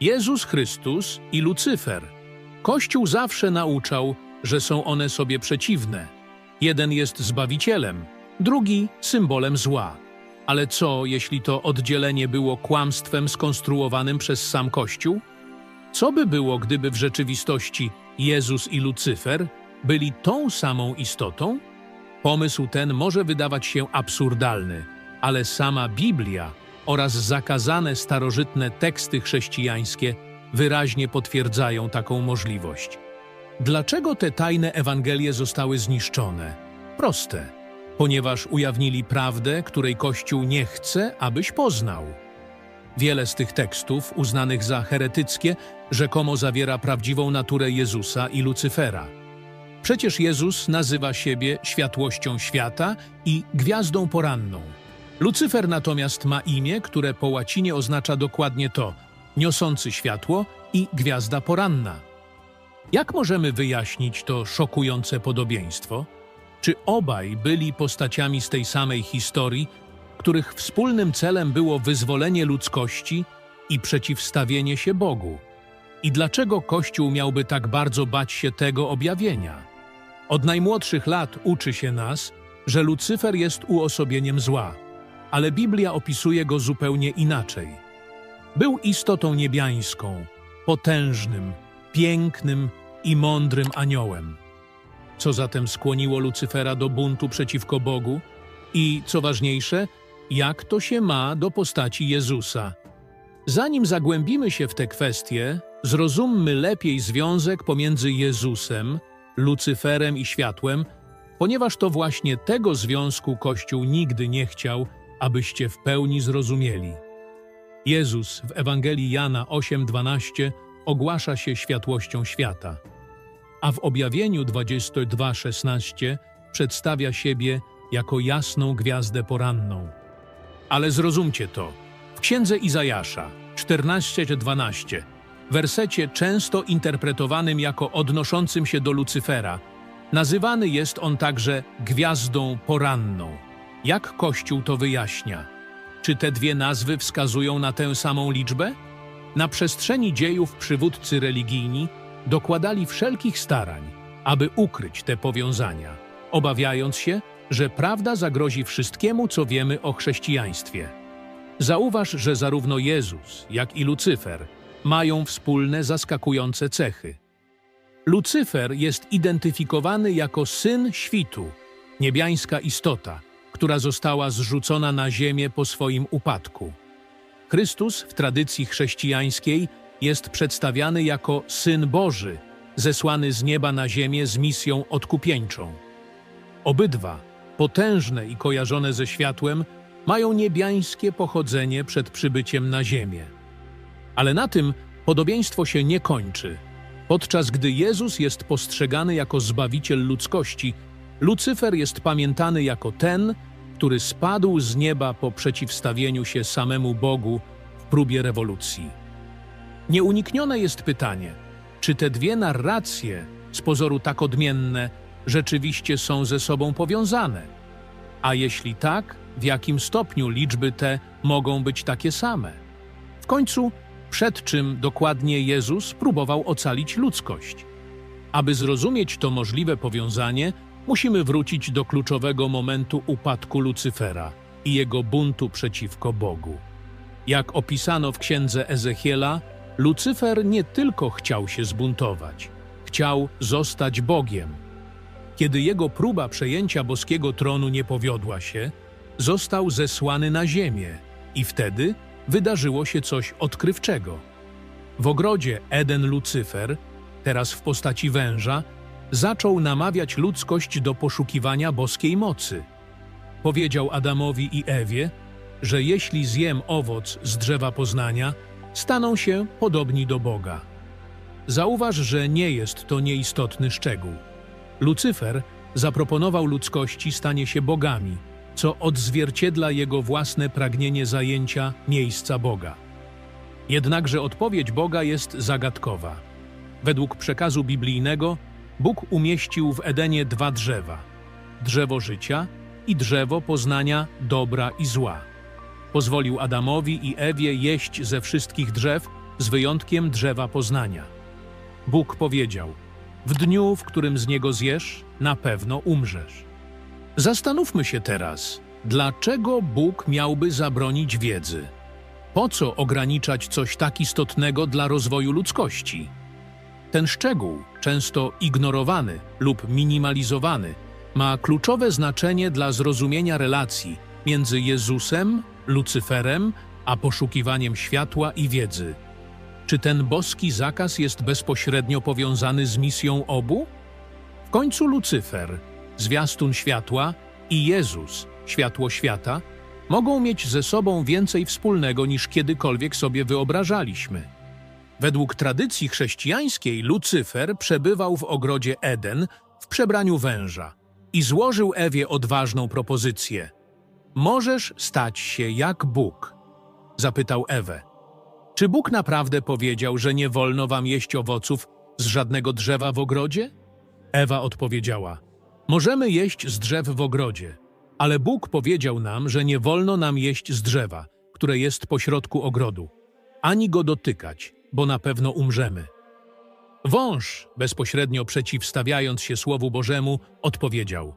Jezus Chrystus i Lucyfer. Kościół zawsze nauczał, że są one sobie przeciwne. Jeden jest zbawicielem, drugi symbolem zła. Ale co, jeśli to oddzielenie było kłamstwem skonstruowanym przez sam Kościół? Co by było, gdyby w rzeczywistości Jezus i Lucyfer byli tą samą istotą? Pomysł ten może wydawać się absurdalny, ale sama Biblia oraz zakazane starożytne teksty chrześcijańskie wyraźnie potwierdzają taką możliwość. Dlaczego te tajne Ewangelie zostały zniszczone? Proste. Ponieważ ujawnili prawdę, której Kościół nie chce, abyś poznał. Wiele z tych tekstów, uznanych za heretyckie, rzekomo zawiera prawdziwą naturę Jezusa i Lucyfera. Przecież Jezus nazywa siebie światłością świata i gwiazdą poranną. Lucyfer natomiast ma imię, które po łacinie oznacza dokładnie to niosący światło i gwiazda poranna. Jak możemy wyjaśnić to szokujące podobieństwo? Czy obaj byli postaciami z tej samej historii, których wspólnym celem było wyzwolenie ludzkości i przeciwstawienie się Bogu? I dlaczego Kościół miałby tak bardzo bać się tego objawienia? Od najmłodszych lat uczy się nas, że Lucyfer jest uosobieniem zła, ale Biblia opisuje go zupełnie inaczej. Był istotą niebiańską, potężnym, pięknym i mądrym aniołem. Co zatem skłoniło Lucyfera do buntu przeciwko Bogu? I, co ważniejsze, jak to się ma do postaci Jezusa? Zanim zagłębimy się w te kwestie, zrozummy lepiej związek pomiędzy Jezusem, Lucyferem i światłem, ponieważ to właśnie tego związku Kościół nigdy nie chciał, abyście w pełni zrozumieli. Jezus w Ewangelii Jana 8:12 ogłasza się światłością świata, a w objawieniu 22:16 przedstawia siebie jako jasną gwiazdę poranną. Ale zrozumcie to. W księdze Izajasza 14:12, wersecie często interpretowanym jako odnoszącym się do Lucyfera, nazywany jest on także gwiazdą poranną. Jak Kościół to wyjaśnia? Czy te dwie nazwy wskazują na tę samą liczbę? Na przestrzeni dziejów przywódcy religijni dokładali wszelkich starań, aby ukryć te powiązania, obawiając się, że prawda zagrozi wszystkiemu, co wiemy o chrześcijaństwie. Zauważ, że zarówno Jezus, jak i Lucyfer mają wspólne zaskakujące cechy. Lucyfer jest identyfikowany jako syn świtu, niebiańska istota, która została zrzucona na ziemię po swoim upadku. Chrystus w tradycji chrześcijańskiej jest przedstawiany jako Syn Boży, zesłany z nieba na ziemię z misją odkupieńczą. Obydwa, potężne i kojarzone ze światłem, mają niebiańskie pochodzenie przed przybyciem na ziemię. Ale na tym podobieństwo się nie kończy. Podczas gdy Jezus jest postrzegany jako zbawiciel ludzkości, Lucyfer jest pamiętany jako ten, który spadł z nieba po przeciwstawieniu się samemu Bogu w próbie rewolucji. Nieuniknione jest pytanie, czy te dwie narracje, z pozoru tak odmienne, rzeczywiście są ze sobą powiązane? A jeśli tak, w jakim stopniu liczby te mogą być takie same? W końcu, przed czym dokładnie Jezus próbował ocalić ludzkość? Aby zrozumieć to możliwe powiązanie, musimy wrócić do kluczowego momentu upadku Lucyfera i jego buntu przeciwko Bogu. Jak opisano w księdze Ezechiela, Lucyfer nie tylko chciał się zbuntować, chciał zostać Bogiem. Kiedy jego próba przejęcia boskiego tronu nie powiodła się, został zesłany na ziemię i wtedy wydarzyło się coś odkrywczego. W ogrodzie Eden Lucyfer, teraz w postaci węża, zaczął namawiać ludzkość do poszukiwania boskiej mocy. Powiedział Adamowi i Ewie, że jeśli zjem owoc z drzewa poznania, staną się podobni do Boga. Zauważ, że nie jest to nieistotny szczegół. Lucyfer zaproponował ludzkości stanie się bogami, co odzwierciedla jego własne pragnienie zajęcia miejsca Boga. Jednakże odpowiedź Boga jest zagadkowa. Według przekazu biblijnego Bóg umieścił w Edenie dwa drzewa: drzewo życia i drzewo poznania dobra i zła. Pozwolił Adamowi i Ewie jeść ze wszystkich drzew, z wyjątkiem drzewa poznania. Bóg powiedział: W dniu, w którym z niego zjesz, na pewno umrzesz. Zastanówmy się teraz, dlaczego Bóg miałby zabronić wiedzy? Po co ograniczać coś tak istotnego dla rozwoju ludzkości? Ten szczegół, często ignorowany lub minimalizowany, ma kluczowe znaczenie dla zrozumienia relacji między Jezusem, Lucyferem, a poszukiwaniem światła i wiedzy. Czy ten boski zakaz jest bezpośrednio powiązany z misją obu? W końcu Lucyfer, zwiastun światła, i Jezus, światło świata, mogą mieć ze sobą więcej wspólnego niż kiedykolwiek sobie wyobrażaliśmy. Według tradycji chrześcijańskiej Lucyfer przebywał w ogrodzie Eden w przebraniu węża i złożył Ewie odważną propozycję. Możesz stać się jak Bóg? Zapytał Ewę. Czy Bóg naprawdę powiedział, że nie wolno wam jeść owoców z żadnego drzewa w ogrodzie? Ewa odpowiedziała: Możemy jeść z drzew w ogrodzie, ale Bóg powiedział nam, że nie wolno nam jeść z drzewa, które jest pośrodku ogrodu, ani go dotykać, bo na pewno umrzemy. Wąż, bezpośrednio przeciwstawiając się Słowu Bożemu, odpowiedział: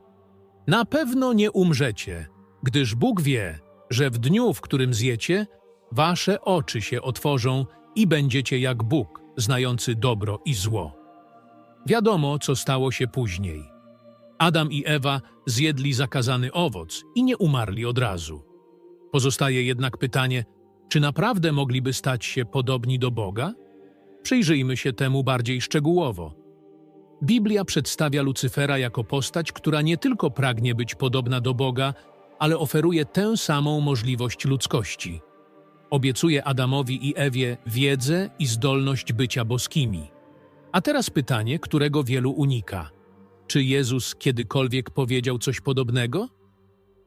Na pewno nie umrzecie, gdyż Bóg wie, że w dniu, w którym zjecie, wasze oczy się otworzą i będziecie jak Bóg, znający dobro i zło. Wiadomo, co stało się później. Adam i Ewa zjedli zakazany owoc i nie umarli od razu. Pozostaje jednak pytanie, czy naprawdę mogliby stać się podobni do Boga? Przyjrzyjmy się temu bardziej szczegółowo. Biblia przedstawia Lucyfera jako postać, która nie tylko pragnie być podobna do Boga, ale oferuje tę samą możliwość ludzkości. Obiecuje Adamowi i Ewie wiedzę i zdolność bycia boskimi. A teraz pytanie, którego wielu unika. Czy Jezus kiedykolwiek powiedział coś podobnego?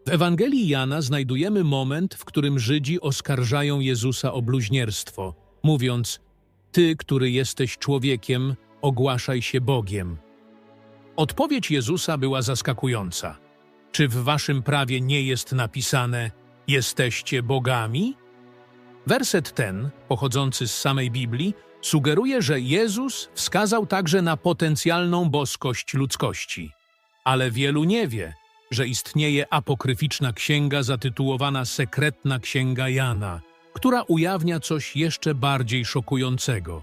W Ewangelii Jana znajdujemy moment, w którym Żydzi oskarżają Jezusa o bluźnierstwo, mówiąc: Ty, który jesteś człowiekiem, ogłaszaj się Bogiem. Odpowiedź Jezusa była zaskakująca. Czy w waszym prawie nie jest napisane: Jesteście bogami? Werset ten, pochodzący z samej Biblii, sugeruje, że Jezus wskazał także na potencjalną boskość ludzkości. Ale wielu nie wie, że istnieje apokryficzna księga zatytułowana Sekretna Księga Jana, która ujawnia coś jeszcze bardziej szokującego.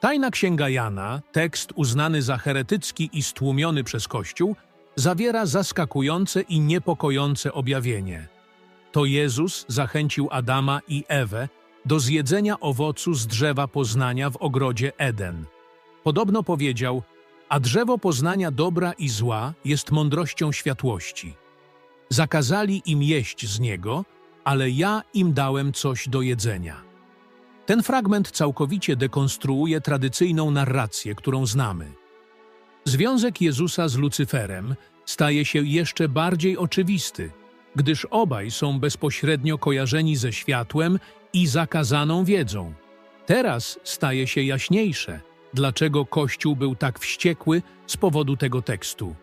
Tajna Księga Jana, tekst uznany za heretycki i stłumiony przez Kościół, zawiera zaskakujące i niepokojące objawienie. To Jezus zachęcił Adama i Ewę do zjedzenia owocu z drzewa poznania w ogrodzie Eden. Podobno powiedział, a drzewo poznania dobra i zła jest mądrością światłości. Zakazali im jeść z niego, ale ja im dałem coś do jedzenia. Ten fragment całkowicie dekonstruuje tradycyjną narrację, którą znamy. Związek Jezusa z Lucyferem staje się jeszcze bardziej oczywisty, gdyż obaj są bezpośrednio kojarzeni ze światłem i zakazaną wiedzą. Teraz staje się jaśniejsze, dlaczego Kościół był tak wściekły z powodu tego tekstu.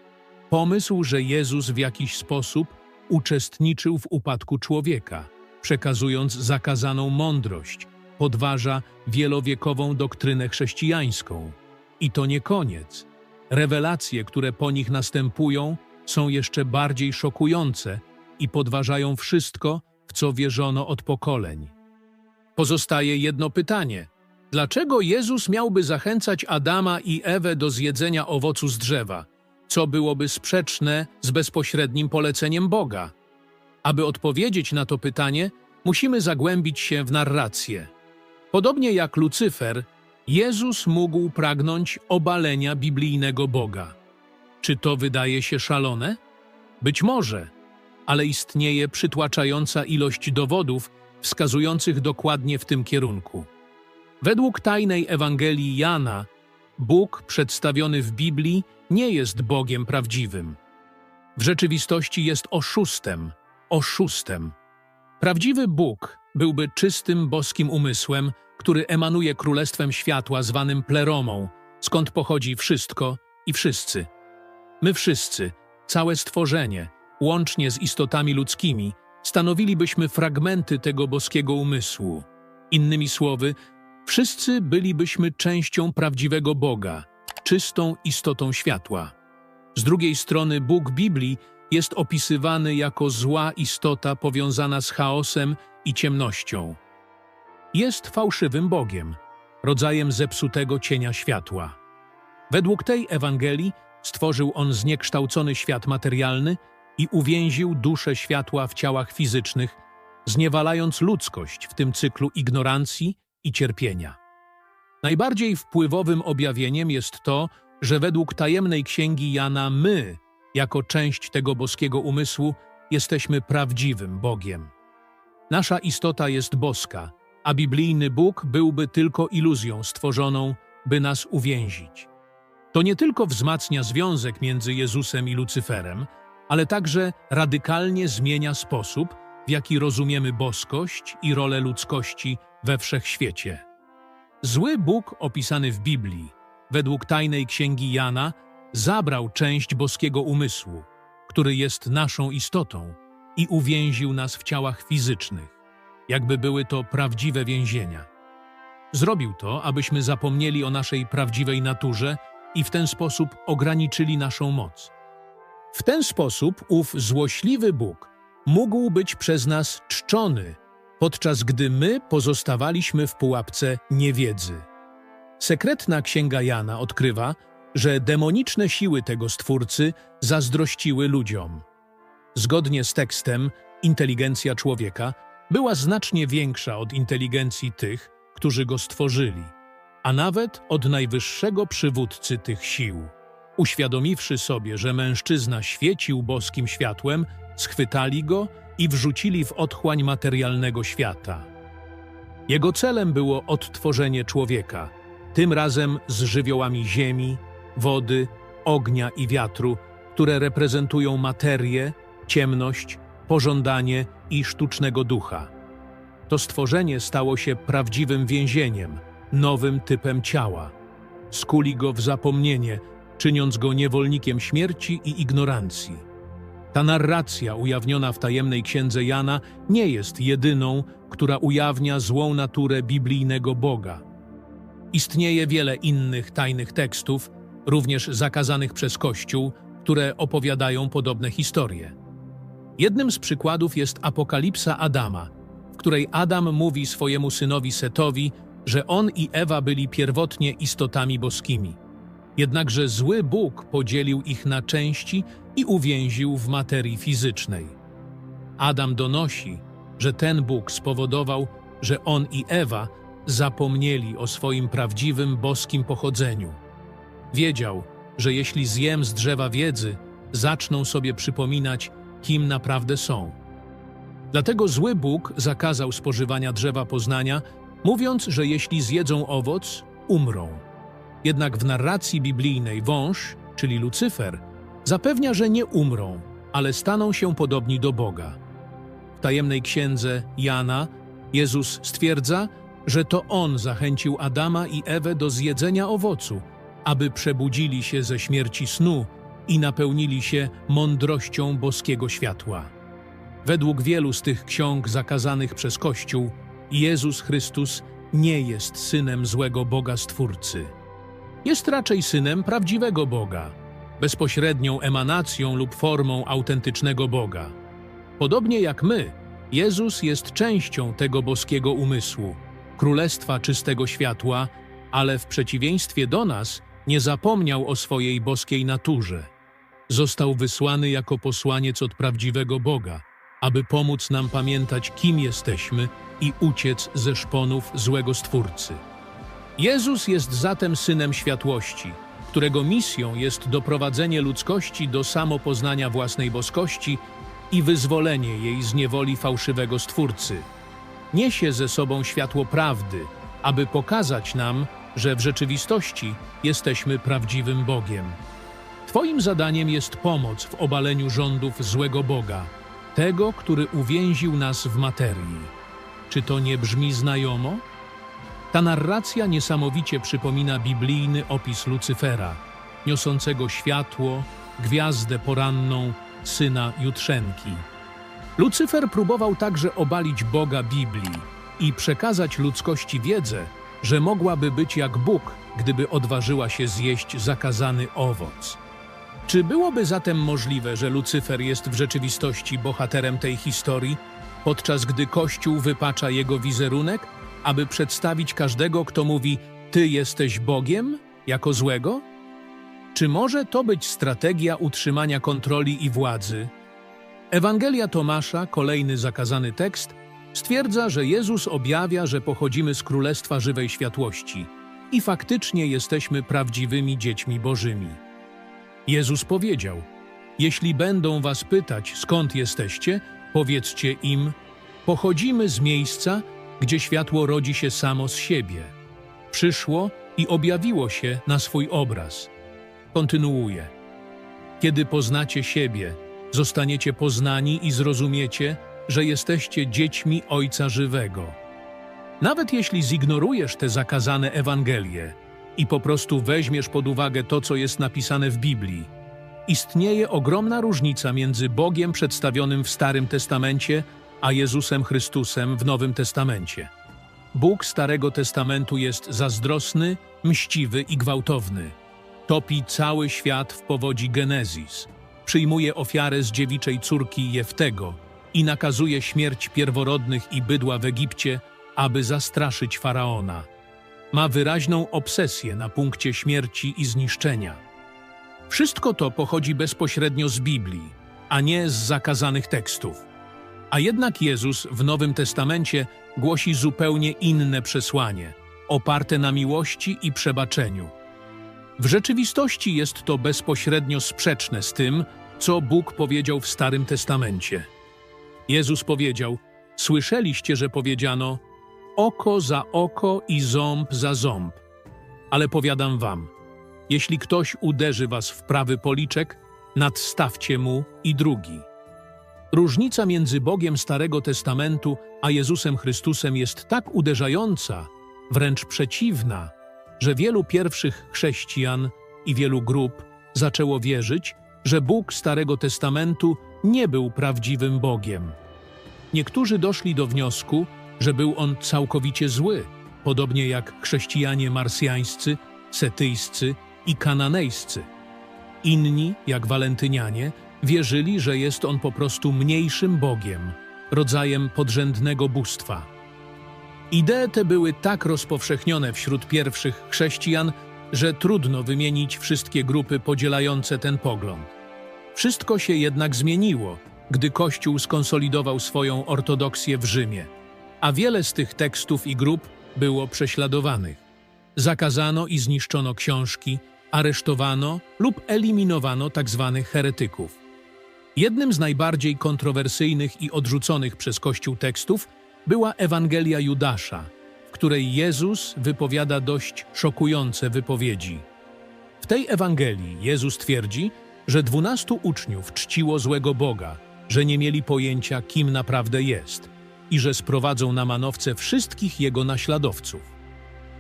Pomysł, że Jezus w jakiś sposób uczestniczył w upadku człowieka, przekazując zakazaną mądrość, podważa wielowiekową doktrynę chrześcijańską. I to nie koniec. Rewelacje, które po nich następują, są jeszcze bardziej szokujące i podważają wszystko, w co wierzono od pokoleń. Pozostaje jedno pytanie. Dlaczego Jezus miałby zachęcać Adama i Ewę do zjedzenia owocu z drzewa, co byłoby sprzeczne z bezpośrednim poleceniem Boga? Aby odpowiedzieć na to pytanie, musimy zagłębić się w narrację. Podobnie jak Lucyfer, Jezus mógł pragnąć obalenia biblijnego Boga. Czy to wydaje się szalone? Być może, ale istnieje przytłaczająca ilość dowodów, wskazujących dokładnie w tym kierunku. Według tajnej Ewangelii Jana, Bóg przedstawiony w Biblii nie jest Bogiem prawdziwym. W rzeczywistości jest oszustem, oszustem. Prawdziwy Bóg byłby czystym boskim umysłem, który emanuje królestwem światła zwanym pleromą, skąd pochodzi wszystko i wszyscy. My wszyscy, całe stworzenie, łącznie z istotami ludzkimi, stanowilibyśmy fragmenty tego boskiego umysłu. Innymi słowy, wszyscy bylibyśmy częścią prawdziwego Boga, czystą istotą światła. Z drugiej strony Bóg Biblii jest opisywany jako zła istota powiązana z chaosem i ciemnością. Jest fałszywym Bogiem, rodzajem zepsutego cienia światła. Według tej Ewangelii stworzył on zniekształcony świat materialny i uwięził duszę światła w ciałach fizycznych, zniewalając ludzkość w tym cyklu ignorancji i cierpienia. Najbardziej wpływowym objawieniem jest to, że według tajemnej księgi Jana my, jako część tego boskiego umysłu, jesteśmy prawdziwym Bogiem. Nasza istota jest boska, a biblijny Bóg byłby tylko iluzją stworzoną, by nas uwięzić. To nie tylko wzmacnia związek między Jezusem i Lucyferem, ale także radykalnie zmienia sposób, w jaki rozumiemy boskość i rolę ludzkości we wszechświecie. Zły Bóg opisany w Biblii, według tajnej księgi Jana, zabrał część boskiego umysłu, który jest naszą istotą, i uwięził nas w ciałach fizycznych, jakby były to prawdziwe więzienia. Zrobił to, abyśmy zapomnieli o naszej prawdziwej naturze i w ten sposób ograniczyli naszą moc. W ten sposób ów złośliwy Bóg mógł być przez nas czczony, podczas gdy my pozostawaliśmy w pułapce niewiedzy. Sekretna księga Jana odkrywa, że demoniczne siły tego stwórcy zazdrościły ludziom. Zgodnie z tekstem, inteligencja człowieka była znacznie większa od inteligencji tych, którzy go stworzyli, a nawet od najwyższego przywódcy tych sił. Uświadomiwszy sobie, że mężczyzna świecił boskim światłem, schwytali go i wrzucili w otchłań materialnego świata. Jego celem było odtworzenie człowieka, tym razem z żywiołami ziemi, wody, ognia i wiatru, które reprezentują materię, ciemność, pożądanie i sztucznego ducha. To stworzenie stało się prawdziwym więzieniem, nowym typem ciała. Skuli go w zapomnienie, czyniąc go niewolnikiem śmierci i ignorancji. Ta narracja ujawniona w tajemnej księdze Jana nie jest jedyną, która ujawnia złą naturę biblijnego Boga. Istnieje wiele innych tajnych tekstów, również zakazanych przez Kościół, które opowiadają podobne historie. Jednym z przykładów jest Apokalipsa Adama, w której Adam mówi swojemu synowi Setowi, że on i Ewa byli pierwotnie istotami boskimi. Jednakże zły Bóg podzielił ich na części i uwięził w materii fizycznej. Adam donosi, że ten Bóg spowodował, że on i Ewa zapomnieli o swoim prawdziwym boskim pochodzeniu. Wiedział, że jeśli zjem z drzewa wiedzy, zaczną sobie przypominać, kim naprawdę są. Dlatego zły Bóg zakazał spożywania drzewa poznania, mówiąc, że jeśli zjedzą owoc, umrą. Jednak w narracji biblijnej wąż, czyli Lucyfer, zapewnia, że nie umrą, ale staną się podobni do Boga. W tajemnej księdze Jana Jezus stwierdza, że to On zachęcił Adama i Ewę do zjedzenia owocu, aby przebudzili się ze śmierci snu i napełnili się mądrością boskiego światła. Według wielu z tych ksiąg zakazanych przez Kościół, Jezus Chrystus nie jest synem złego Boga Stwórcy. Jest raczej synem prawdziwego Boga, bezpośrednią emanacją lub formą autentycznego Boga. Podobnie jak my, Jezus jest częścią tego boskiego umysłu, królestwa czystego światła, ale w przeciwieństwie do nas nie zapomniał o swojej boskiej naturze. Został wysłany jako posłaniec od prawdziwego Boga, aby pomóc nam pamiętać, kim jesteśmy i uciec ze szponów złego Stwórcy. Jezus jest zatem Synem Światłości, którego misją jest doprowadzenie ludzkości do samopoznania własnej boskości i wyzwolenie jej z niewoli fałszywego Stwórcy. Niesie ze sobą światło prawdy, aby pokazać nam, że w rzeczywistości jesteśmy prawdziwym Bogiem. Twoim zadaniem jest pomoc w obaleniu rządów złego Boga, tego, który uwięził nas w materii. Czy to nie brzmi znajomo? Ta narracja niesamowicie przypomina biblijny opis Lucyfera, niosącego światło, gwiazdę poranną, syna Jutrzenki. Lucyfer próbował także obalić Boga Biblii i przekazać ludzkości wiedzę, że mogłaby być jak Bóg, gdyby odważyła się zjeść zakazany owoc. Czy byłoby zatem możliwe, że Lucyfer jest w rzeczywistości bohaterem tej historii, podczas gdy Kościół wypacza jego wizerunek, aby przedstawić każdego, kto mówi Ty jesteś Bogiem, jako złego? Czy może to być strategia utrzymania kontroli i władzy? Ewangelia Tomasza, kolejny zakazany tekst, stwierdza, że Jezus objawia, że pochodzimy z Królestwa Żywej Światłości i faktycznie jesteśmy prawdziwymi dziećmi Bożymi. Jezus powiedział: Jeśli będą was pytać, skąd jesteście, powiedzcie im: Pochodzimy z miejsca, gdzie światło rodzi się samo z siebie. Przyszło i objawiło się na swój obraz. Kontynuuje. Kiedy poznacie siebie, zostaniecie poznani i zrozumiecie, że jesteście dziećmi Ojca Żywego. Nawet jeśli zignorujesz te zakazane Ewangelie i po prostu weźmiesz pod uwagę to, co jest napisane w Biblii, istnieje ogromna różnica między Bogiem przedstawionym w Starym Testamencie a Jezusem Chrystusem w Nowym Testamencie. Bóg Starego Testamentu jest zazdrosny, mściwy i gwałtowny. Topi cały świat w powodzi Genezis. Przyjmuje ofiarę z dziewiczej córki Jeftego i nakazuje śmierć pierworodnych i bydła w Egipcie, aby zastraszyć Faraona. Ma wyraźną obsesję na punkcie śmierci i zniszczenia. Wszystko to pochodzi bezpośrednio z Biblii, a nie z zakazanych tekstów. A jednak Jezus w Nowym Testamencie głosi zupełnie inne przesłanie, oparte na miłości i przebaczeniu. W rzeczywistości jest to bezpośrednio sprzeczne z tym, co Bóg powiedział w Starym Testamencie. Jezus powiedział: Słyszeliście, że powiedziano: oko za oko i ząb za ząb. Ale powiadam wam: jeśli ktoś uderzy was w prawy policzek, nadstawcie mu i drugi. Różnica między Bogiem Starego Testamentu a Jezusem Chrystusem jest tak uderzająca, wręcz przeciwna, że wielu pierwszych chrześcijan i wielu grup zaczęło wierzyć, że Bóg Starego Testamentu nie był prawdziwym Bogiem. Niektórzy doszli do wniosku, że był on całkowicie zły, podobnie jak chrześcijanie marsjańscy, setyjscy i kananejscy. Inni, jak walentynianie, wierzyli, że jest on po prostu mniejszym Bogiem, rodzajem podrzędnego bóstwa. Idee te były tak rozpowszechnione wśród pierwszych chrześcijan, że trudno wymienić wszystkie grupy podzielające ten pogląd. Wszystko się jednak zmieniło, gdy Kościół skonsolidował swoją ortodoksję w Rzymie, a wiele z tych tekstów i grup było prześladowanych. Zakazano i zniszczono książki, aresztowano lub eliminowano tzw. heretyków. Jednym z najbardziej kontrowersyjnych i odrzuconych przez Kościół tekstów była Ewangelia Judasza, w której Jezus wypowiada dość szokujące wypowiedzi. W tej Ewangelii Jezus twierdzi, że dwunastu uczniów czciło złego Boga, że nie mieli pojęcia, kim naprawdę jest i że sprowadzą na manowce wszystkich jego naśladowców.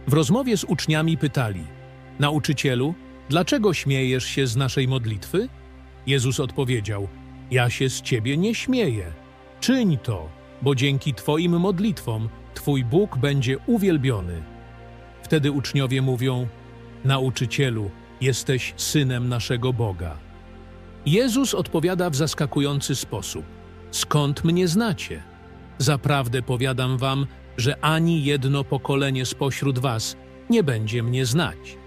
W rozmowie z uczniami pytali: Nauczycielu, dlaczego śmiejesz się z naszej modlitwy? Jezus odpowiedział: Ja się z ciebie nie śmieję. Czyń to, bo dzięki Twoim modlitwom Twój Bóg będzie uwielbiony. Wtedy uczniowie mówią: Nauczycielu, jesteś synem naszego Boga. Jezus odpowiada w zaskakujący sposób: Skąd mnie znacie? Zaprawdę powiadam wam, że ani jedno pokolenie spośród was nie będzie mnie znać.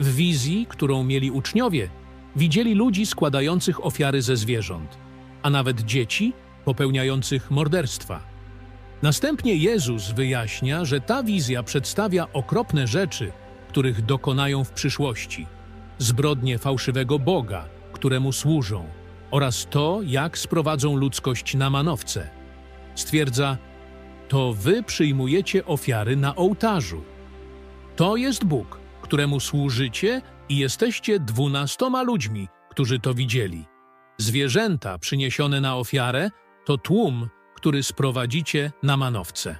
W wizji, którą mieli uczniowie, widzieli ludzi składających ofiary ze zwierząt, a nawet dzieci popełniających morderstwa. Następnie Jezus wyjaśnia, że ta wizja przedstawia okropne rzeczy, których dokonają w przyszłości, zbrodnie fałszywego Boga, któremu służą, oraz to, jak sprowadzą ludzkość na manowce. Stwierdza, to wy przyjmujecie ofiary na ołtarzu. To jest Bóg, któremu służycie i jesteście dwunastoma ludźmi, którzy to widzieli. Zwierzęta przyniesione na ofiarę to tłum, który sprowadzicie na manowce.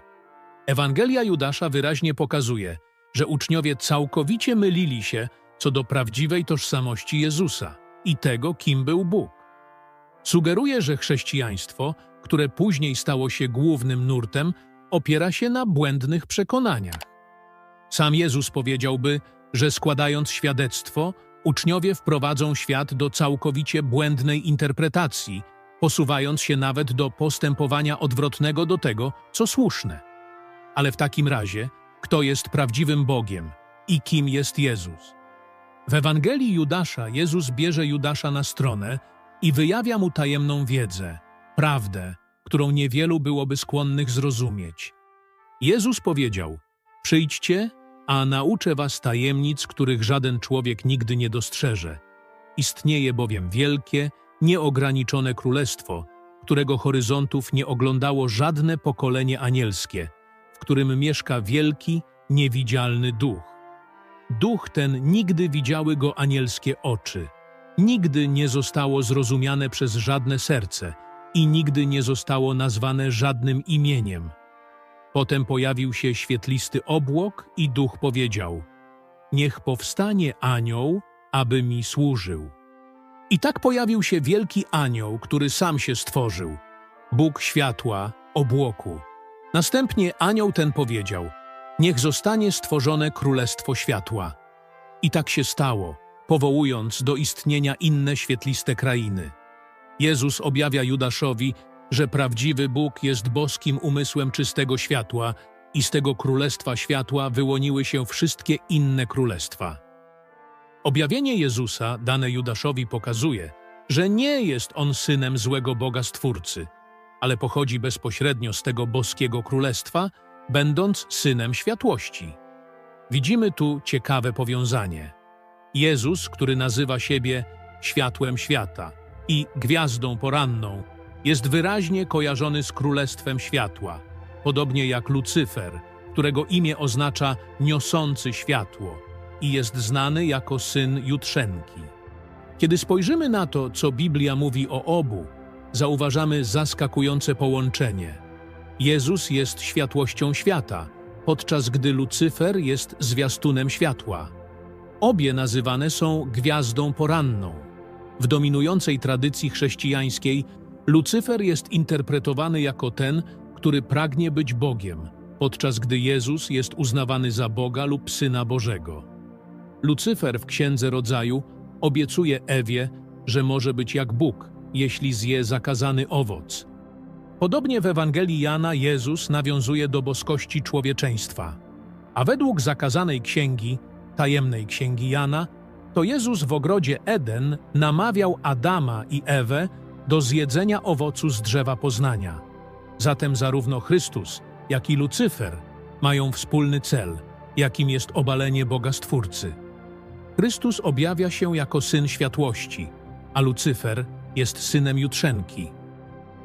Ewangelia Judasza wyraźnie pokazuje, że uczniowie całkowicie mylili się co do prawdziwej tożsamości Jezusa i tego, kim był Bóg. Sugeruje, że chrześcijaństwo, które później stało się głównym nurtem, opiera się na błędnych przekonaniach. Sam Jezus powiedziałby, że składając świadectwo, uczniowie wprowadzą świat do całkowicie błędnej interpretacji, posuwając się nawet do postępowania odwrotnego do tego, co słuszne. Ale w takim razie, kto jest prawdziwym Bogiem i kim jest Jezus? W Ewangelii Judasza Jezus bierze Judasza na stronę i wyjawia mu tajemną wiedzę, prawdę, którą niewielu byłoby skłonnych zrozumieć. Jezus powiedział: Przyjdźcie, a nauczę was tajemnic, których żaden człowiek nigdy nie dostrzeże. Istnieje bowiem wielkie, nieograniczone królestwo, którego horyzontów nie oglądało żadne pokolenie anielskie, w którym mieszka wielki, niewidzialny duch. Duch ten nigdy widziały go anielskie oczy, nigdy nie zostało zrozumiane przez żadne serce i nigdy nie zostało nazwane żadnym imieniem. Potem pojawił się świetlisty obłok i duch powiedział: Niech powstanie anioł, aby mi służył. I tak pojawił się wielki anioł, który sam się stworzył, Bóg światła, obłoku. Następnie anioł ten powiedział: Niech zostanie stworzone królestwo światła. I tak się stało, powołując do istnienia inne świetliste krainy. Jezus objawia Judaszowi, że prawdziwy Bóg jest boskim umysłem czystego światła i z tego królestwa światła wyłoniły się wszystkie inne królestwa. Objawienie Jezusa dane Judaszowi pokazuje, że nie jest on synem złego Boga Stwórcy, ale pochodzi bezpośrednio z tego boskiego królestwa, będąc synem światłości. Widzimy tu ciekawe powiązanie. Jezus, który nazywa siebie światłem świata i gwiazdą poranną, jest wyraźnie kojarzony z Królestwem Światła, podobnie jak Lucyfer, którego imię oznacza niosący światło i jest znany jako syn Jutrzenki. Kiedy spojrzymy na to, co Biblia mówi o obu, zauważamy zaskakujące połączenie. Jezus jest światłością świata, podczas gdy Lucyfer jest zwiastunem światła. Obie nazywane są gwiazdą poranną. W dominującej tradycji chrześcijańskiej Lucyfer jest interpretowany jako ten, który pragnie być Bogiem, podczas gdy Jezus jest uznawany za Boga lub Syna Bożego. Lucyfer w Księdze Rodzaju obiecuje Ewie, że może być jak Bóg, jeśli zje zakazany owoc. Podobnie w Ewangelii Jana Jezus nawiązuje do boskości człowieczeństwa. A według zakazanej księgi, tajemnej księgi Jana, to Jezus w ogrodzie Eden namawiał Adama i Ewę do zjedzenia owocu z drzewa poznania. Zatem zarówno Chrystus, jak i Lucyfer mają wspólny cel, jakim jest obalenie Boga Stwórcy. Chrystus objawia się jako syn światłości, a Lucyfer jest synem jutrzenki.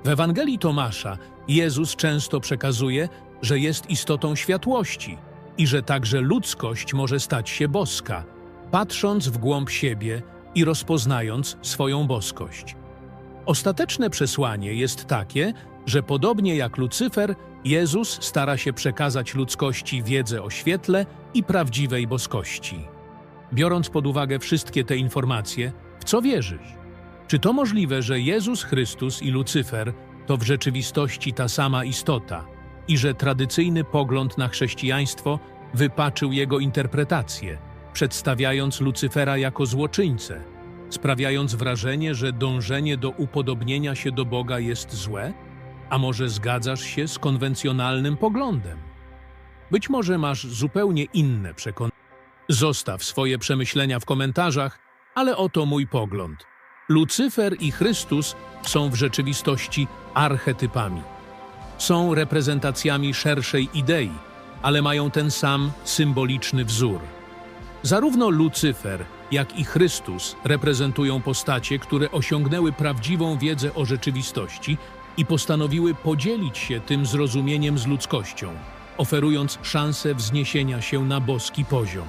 W Ewangelii Tomasza Jezus często przekazuje, że jest istotą światłości i że także ludzkość może stać się boska, patrząc w głąb siebie i rozpoznając swoją boskość. Ostateczne przesłanie jest takie, że podobnie jak Lucyfer, Jezus stara się przekazać ludzkości wiedzę o świetle i prawdziwej boskości. Biorąc pod uwagę wszystkie te informacje, w co wierzysz? Czy to możliwe, że Jezus Chrystus i Lucyfer to w rzeczywistości ta sama istota i że tradycyjny pogląd na chrześcijaństwo wypaczył jego interpretację, przedstawiając Lucyfera jako złoczyńcę, sprawiając wrażenie, że dążenie do upodobnienia się do Boga jest złe? A może zgadzasz się z konwencjonalnym poglądem? Być może masz zupełnie inne przekonania. Zostaw swoje przemyślenia w komentarzach, ale oto mój pogląd. Lucyfer i Chrystus są w rzeczywistości archetypami. Są reprezentacjami szerszej idei, ale mają ten sam symboliczny wzór. Zarówno Lucyfer, jak i Chrystus reprezentują postacie, które osiągnęły prawdziwą wiedzę o rzeczywistości i postanowiły podzielić się tym zrozumieniem z ludzkością, oferując szansę wzniesienia się na boski poziom.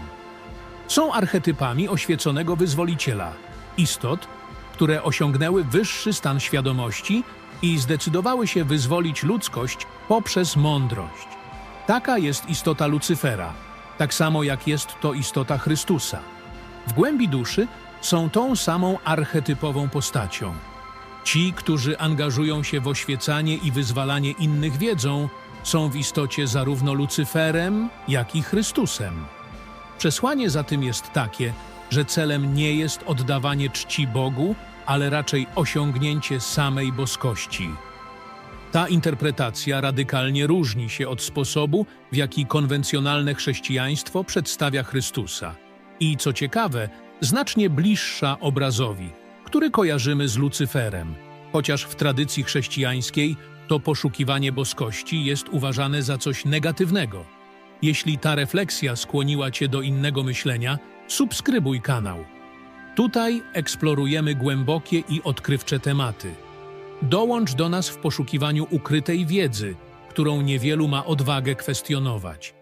Są archetypami oświeconego wyzwoliciela, istot, które osiągnęły wyższy stan świadomości i zdecydowały się wyzwolić ludzkość poprzez mądrość. Taka jest istota Lucyfera, tak samo jak jest to istota Chrystusa. W głębi duszy są tą samą archetypową postacią. Ci, którzy angażują się w oświecanie i wyzwalanie innych wiedzą, są w istocie zarówno Lucyferem, jak i Chrystusem. Przesłanie za tym jest takie, że celem nie jest oddawanie czci Bogu, ale raczej osiągnięcie samej boskości. Ta interpretacja radykalnie różni się od sposobu, w jaki konwencjonalne chrześcijaństwo przedstawia Chrystusa. I co ciekawe, znacznie bliższa obrazowi, który kojarzymy z Lucyferem, chociaż w tradycji chrześcijańskiej to poszukiwanie boskości jest uważane za coś negatywnego. Jeśli ta refleksja skłoniła Cię do innego myślenia, subskrybuj kanał. Tutaj eksplorujemy głębokie i odkrywcze tematy. Dołącz do nas w poszukiwaniu ukrytej wiedzy, którą niewielu ma odwagę kwestionować.